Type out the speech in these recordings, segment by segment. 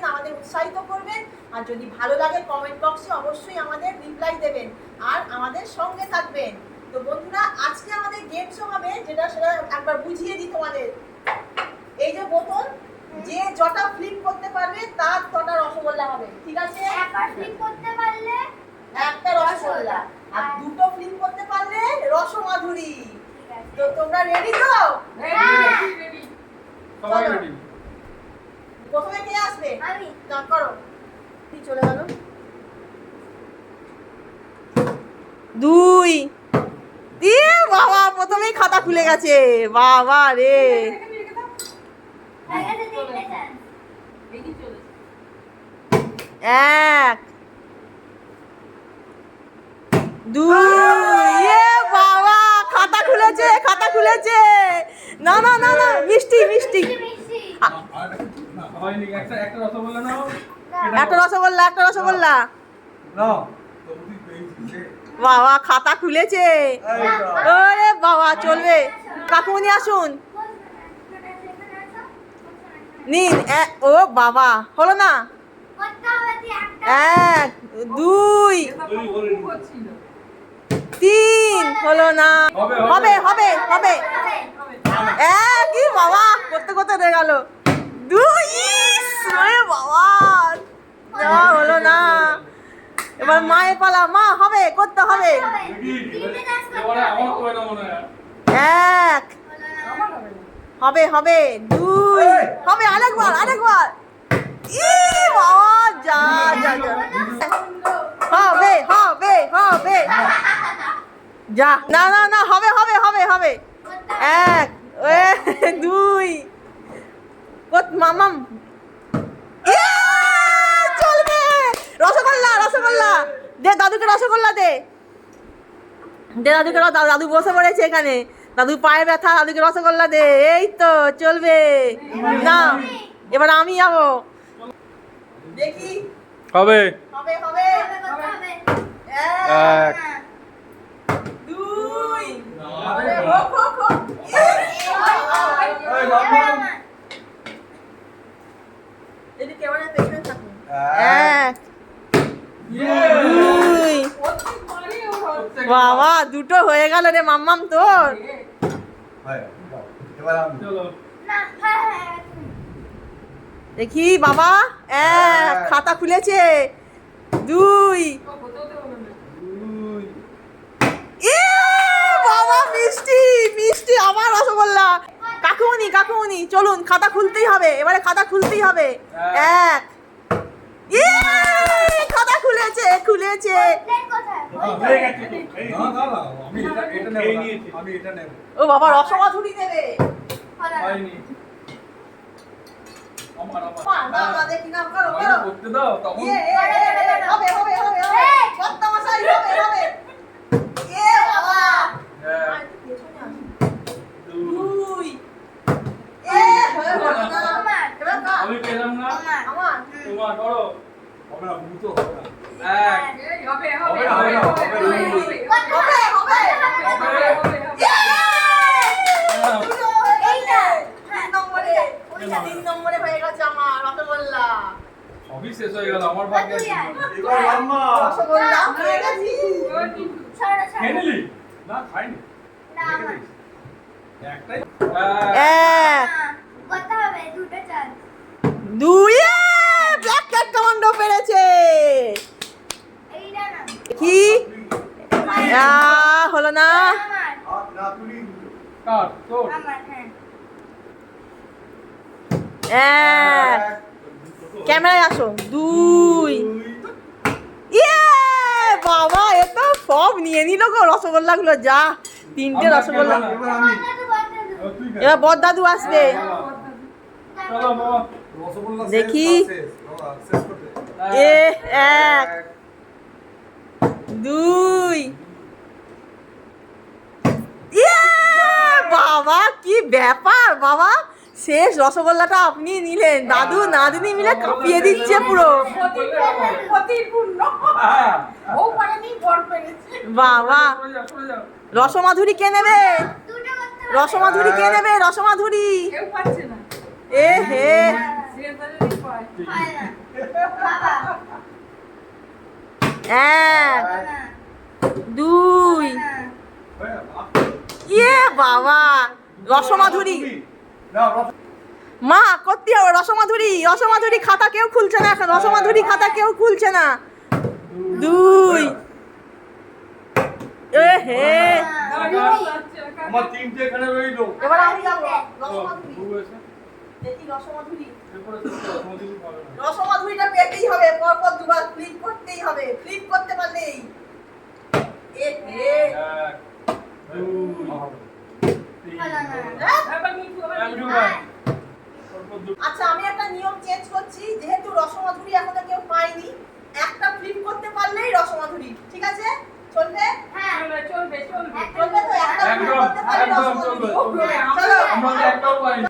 করবেন আমাদের উৎসাহিত করবেন। আর যদি ভালো লাগে কমেন্ট বক্সে অবশ্যই আমাদের রিপ্লাই দেবেন আর আমাদের সঙ্গে থাকবেন। তো বন্ধুরা আজকে আমাদের গেমস হবে যেটা সেটা একবার বুঝিয়ে দিই তোমাদের। এই যে বোতল যে যটা ফ্লিপ করতে পারবে তার তটা রসগোল্লা হবে ঠিক আছে? একবার ফ্লিপ করতে পারলে একটা রসগোল্লা। আর দুটো ফ্লিপ করতে পারলে রসমাধুরী। তো তোমরা রেডি তো? হ্যাঁ। সবাই চলো। রেডি প্রথমে কে আসবে আমি না করো কি চলে গেল দুই দিয়ে বাবা প্রথমেই খাতা খুলে গেছে। বাবা রে। এক। দুই। এ বাবা খাতা খুলেছে খাতা খুলেছে। না না না না মিষ্টি মিষ্টি। একটা রসগোল্লা একটা রসগোল্লা। বাবা খাতা খুলেছে। ওরে বাবা চলবে। কাকুমনি আসুন। নিন ও বাবা হলো না? এক দুই তিন হলো না? হবে হবে। হবে এক বাবা করতে করতে রয়ে গেল। দুই বাবা। হলো না। এবার মায়ের পালা মা। হবে করতে হবে। এক। হবে হবে দুই। হবে আরেকবার আরেকবার। ই বাবা যা যা যা। হবে হবে হবে। যা না না না হবে হবে হবে হবে। এক দুই। কত মামাম ইয়ে, চলবে রসগোল্লা রসগোল্লা দে দাদুকে রসগোল্লা দে। দে দাদুকে দাদু বসে পড়েছে এখানে। দাদু পায়ে ব্যথা দাদুকে রসগোল্লা দে। এই তো চলবে। না এবার আমি যাব। দেখি। হবে। হবে হবে। এক দুই আরে হোক, হোক, হোক। এই বাবা যদি ক্যামেরার পেছনে থাকুন এক এক দুই বাবা দুটো হয়ে গেল রে মাম্মাম তোর। এবার আমি চলো। দেখি বাবা এক খাতা খুলেছে। দুই। দুই। এ বাবা মিষ্টি মিষ্টি আবার রসগোল্লা। কাকুমনি কাকুমনি চলুন খাতা খুলতেই হবে এবারে খাতা খুলতেই হবে। এক এ খাতা খুলেছে খুলেছে হয়ে গেছে তো। এই না না না আমি এটা এটা নেব খেয়ে না। নিয়েছি। আমি এটা নেব ও বাবা দেবে করো, আমাকে করো। করতে দাও তখন হবে, হবে, হবে, হবে। এ বাবা। এক, আর একটু পেছনে আসুন। দুই। দুই। এ, হয়ে গেল না। আমার। এবার কার? আমি পেলাম না আমার। তোমার করো হবে না বুঝতে হবে না এক হবে না হবে না হবে না হবে, হবে। ইয়ে! দুটো হয়ে গেছে। এইটা। তিন নম্বরে। তিন নম্বরে হয়ে গেছে আমার রসগোল্লা। সবই শেষ হয়ে গেল আমার ভাগ্যে তুই আয়। এবার মাম্মা রসগোল্লা হয়ে গেছি। খেয়ে নিলি না খাইনি। না, রেখে আমার। দিস। একটাই। এক হবে দুটো চান্স দুই ব্ল্যাক ক্যাট কমান্ডো পেরেছে। কি? আ, হলো না। আমার। আর না তুলি কার? তোর। আমার হ্যাঁ। ক্যামেরায় আসো। দুই ইয়ে বাবা এ তো সব নিয়ে নিল গো রসগোল্লা গুলো যা তিনটে রসগোল্লা। এবার। এবার বরদাদু আসবে। দেখি। এ এক দুই। ইয়ে বাবা কি ব্যাপার বাবা। শেষ রসগোল্লাটা আপনি নিলেন। দাদু নাদিনী মিলে কাঁপিয়ে দিচ্ছে পুরো। বাবা। রসমাধুরী কে নেবে? রসমাধুরী কে নেবে? রসমাধুরী। এ হে। এক, দুই। ইয়ে বাবা। রসমাধুরী। মা করতে হবে রসমাধুরী রসমাধুরী খাতা কেউ খুলছে না এখন রসমাধুরী খাতা কেউ খুলছে না। দুই। এ হে আমার তিনটে এখানে রইল। এবার আমি যাব। রসমাধুরী। ভুল হয়েছে। দেখি রসমাধুরী। এরপরে তো রসমাধুরি পাবে না। রসমাধুরীটা পেতেই হবে পরপর দুবার ফ্লিপ করতেই হবে। ফ্লিপ করতে পারলেই। এক, দুই, তিন, আচ্ছা আমি একটা নিয়ম চেঞ্জ করছি যেহেতু রসমাধুরী এখনও কেউ পায়নি একটা ফ্লিপ করতে পারলেই রসমাধুরী ঠিক আছে? চলবে? হ্যাঁ চলবে তো একটা flip করতে পারলে রসমাধুরী। চলবে, চলবে। চলো আমরা একটাও পাইনি।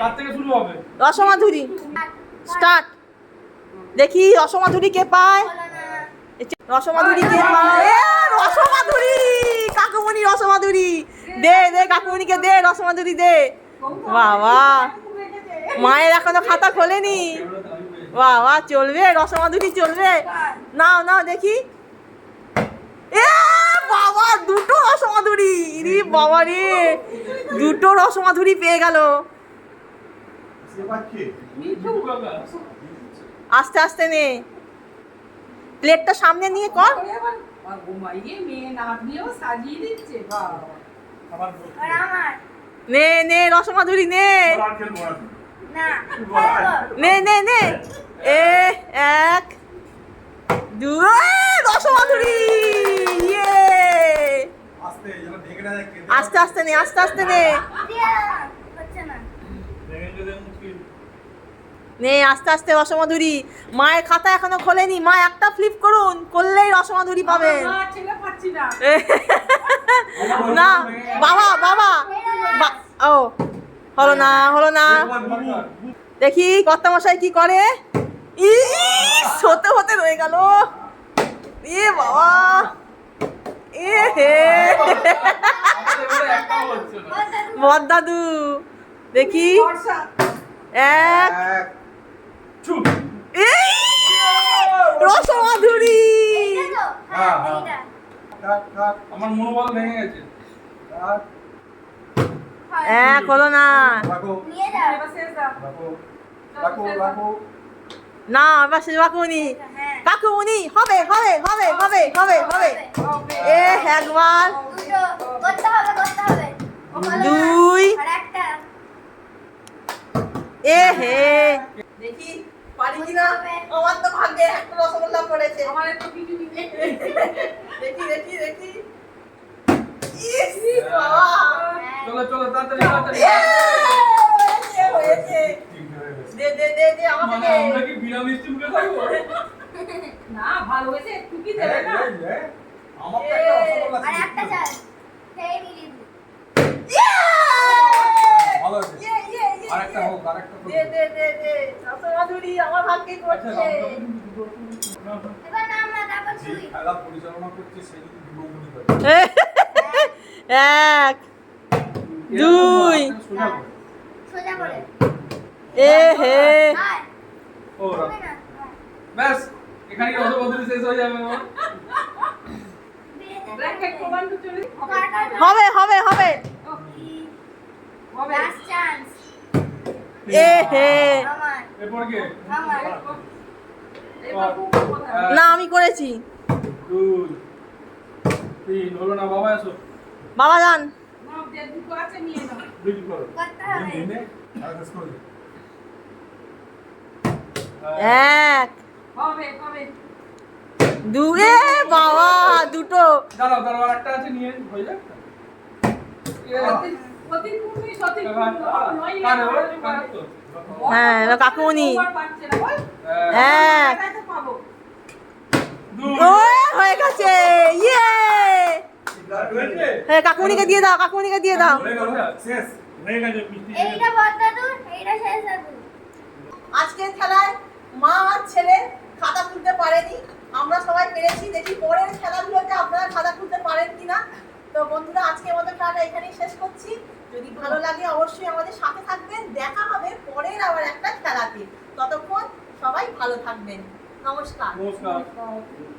কার থেকে শুরু হবে? রসমাধুরী। স্টার্ট। দেখি রসমাধুরী কে পায়? রসমাধুরী কে পায়? রসমাধুরী! কাকুমণি রসমাধুরী! দে দে, কাকুমণিকে দে রসমাধুরী দে। বাবা, মায়ের এখনও খাতা খোলেনি। বাবা, চলবে রসমাধুরী চলবে। নাও নাও, দেখি। এ, বাবা, দুটো রসমাধুরী রে বাবা রে, দুটো রসমাধুরী পেয়ে গেল। আস্তে আস্তে নে। প্লেটটা সামনে নিয়ে কর। সাজিয়ে দিচ্ছে, বাবা। নে নে রসমাধুরি নে। না। না নে এ এক দুই রসমাধুরি ইয়ে। আস্তে, আস্তে আস্তে নে আস্তে আস্তে না দেখে যদি মুশকিল। নে আস্তে আস্তে রসমাধুরী। মায়ের খাতা এখনও খোলেনি। মা একটা ফ্লিপ করুন। করলেই রসমাধুরী পাবেন। না বাবা বাবা। বা- ও হলো না হলো না। দেখি কর্তামশাই কি করে? ইস হতে হতে রয়ে গেল। এ বাবা। এ হে। বদ দাদু দেখি এক এক, চুপ। এই রসমাধুরী এইটা তো হ্যাঁ, হ্যাঁ হ্যাঁ। এইটা থাক, থাক, আমার মনোবল ভেঙে গেছে। হয় না। এবার শেষ কাকুমনি হবে হবে হবে হবে হবে হবে। হবে। এ একবার। দুটো। করতে হবে করতে হবে। হলো না। দুই। এ হে। পারি কিনা? আমার তো ভাগ্যে একটা রসগোল্লা পড়েছে। আমার একটু কিছু দেখি দেখি দেখি। ইস, বাবা। হ্যাঁ। চলো চলো তাড়াতাড়ি তাড়াতাড়ি। হয়েছে, হয়েছে। তিনটে হয়ে গেছে। দে দে দে দে আমাকে আমরা কি বিনা মিষ্টি মুখে থাকব? না ভালো হয়েছে একটু কি দেবে না। এই, এই, আমার তো একটা রসগোল্লা আর একটা চাল। সেই মিলিয়ে! ভালো হয়েছে। আরেকটা। হোক, আরেকটা দে দে দে দে রসমাধুরী আমার ভাগ্যে করছে এবার নাম না তারপর যে খেলা পরিচালনা করছে সে যদি বিভঙ্গুলি করে। এক দুই। সোজা করে। এ হে ও হবে ব্যাস এখানে রসবন্ধুরি শেষ হয়ে যাবে আমার কাটা না। হবে হবে হবে হবে Last chance. এ হে। না আমি করেছি। বাবা যান। এক। হবে হবে দু এ বাবা দুটো। দাঁড়াও দাঁড়াও একটা আছে নিয়ে হয়ে যাক হ্যাঁ, কাকুমণি। পাচ্ছে না বল এক এটাই তো পাবো। দুই। ও হয়ে গেছে। ইয়ে। হ্যাঁ কাকুমনিকে দিয়ে দাও কাকুমনিকে দিয়ে দাও। হয়ে। হয়ে আজকের খেলায় মা আর ছেলে খাতা খুলতে পারেনি। আমরা সবাই পেরেছি। দেখি পরের খেলাগুলোতে আপনারা খাতা খুলতে পারেন কিনা। তো বন্ধুরা আজকের মতো খেলাটা এখানেই শেষ করছি। যদি ভালো লাগে অবশ্যই আমাদের সাথে থাকবেন। দেখা হবে পরের আবার একটা খেলাতে। ততক্ষণ সবাই ভালো থাকবেন। নমস্কার। নমস্কার।